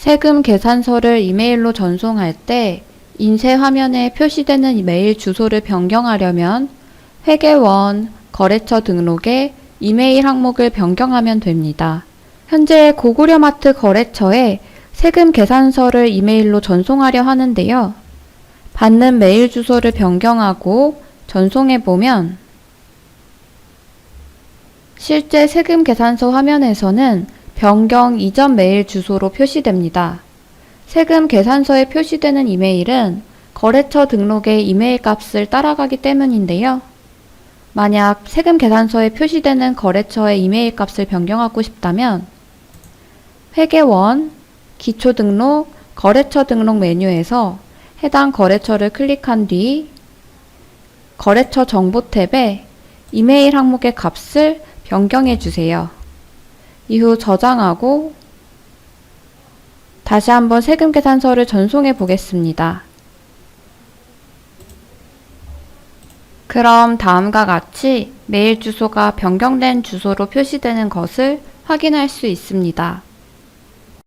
세금 계산서를 이메일로 전송할 때 인쇄 화면에 표시되는 메일 주소를 변경하려면 회계원, 거래처 등록에 이메일 항목을 변경하면 됩니다. 현재 고구려마트 거래처에 세금 계산서를 이메일로 전송하려 하는데요. 받는 메일 주소를 변경하고 전송해 보면 실제 세금 계산서 화면에서는 변경 이전 메일 주소로 표시됩니다. 세금 계산서에 표시되는 이메일은 거래처 등록의 이메일 값을 따라가기 때문인데요. 만약 세금 계산서에 표시되는 거래처의 이메일 값을 변경하고 싶다면 회계원, 기초 등록, 거래처 등록 메뉴에서 해당 거래처를 클릭한 뒤 거래처 정보 탭에 이메일 항목의 값을 변경해 주세요. 이후 저장하고 다시 한번 세금 계산서를 전송해 보겠습니다. 그럼 다음과 같이 메일 주소가 변경된 주소로 표시되는 것을 확인할 수 있습니다.